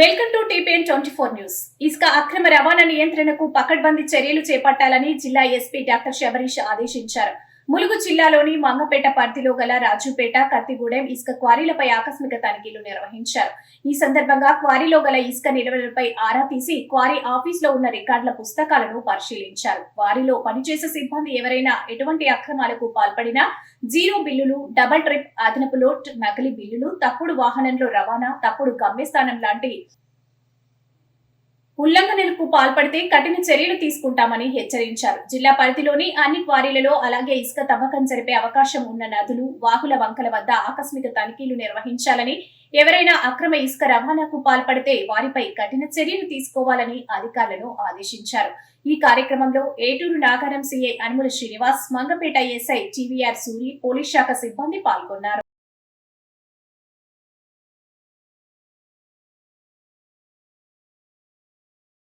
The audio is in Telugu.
Welcome to TPN twenty four news. ఇసుక అక్రమ రవాణా నియంత్రణకు పకడ్బందీ చర్యలు చేపట్టాలని జిల్లా ఎస్పీ డాక్టర్ శబరీష్ ఆదేశించారు. ములుగు జిల్లాలోని మంగపేట పరిధిలో గల రాజుపేట కత్తిగూడెం ఇసుక క్వారీలపై ఆకస్మిక తనిఖీలు నిర్వహించారు. ఈ సందర్భంగా క్వారీలో గల ఇసుక నిల్వలపై ఆరా తీసి క్వారీ ఆఫీస్లో ఉన్న రికార్డుల పుస్తకాలను పరిశీలించారు. వారిలో పనిచేసే సిబ్బంది ఎవరైనా ఎటువంటి అక్రమాలకు పాల్పడినా జీరో బిల్లులు డబల్ ట్రిప్ అదనపు లోట్ నకిలీ బిల్లులు తప్పుడు వాహనంలో రవాణా తప్పుడు గమ్యస్థానం లాంటి ఉల్లంఘనలకు పాల్పడితే కఠిన చర్యలు తీసుకుంటామని హెచ్చరించారు. జిల్లా పరిధిలోని అన్ని క్వారీలలో అలాగే ఇసుక తవ్వకం జరిపే అవకాశం ఉన్న నదులు వాగుల వంకల వద్ద ఆకస్మిక తనిఖీలు నిర్వహించాలని ఎవరైనా అక్రమ ఇసుక రవాణాకు పాల్పడితే వారిపై కఠిన చర్యలు తీసుకోవాలని అధికారులను ఆదేశించారు. ఈ కార్యక్రమంలో Eturu Nagaram CI Anumula Srinivas Mangapeta SI TVR Suri police శాఖ సిబ్బంది పాల్గొన్నారు.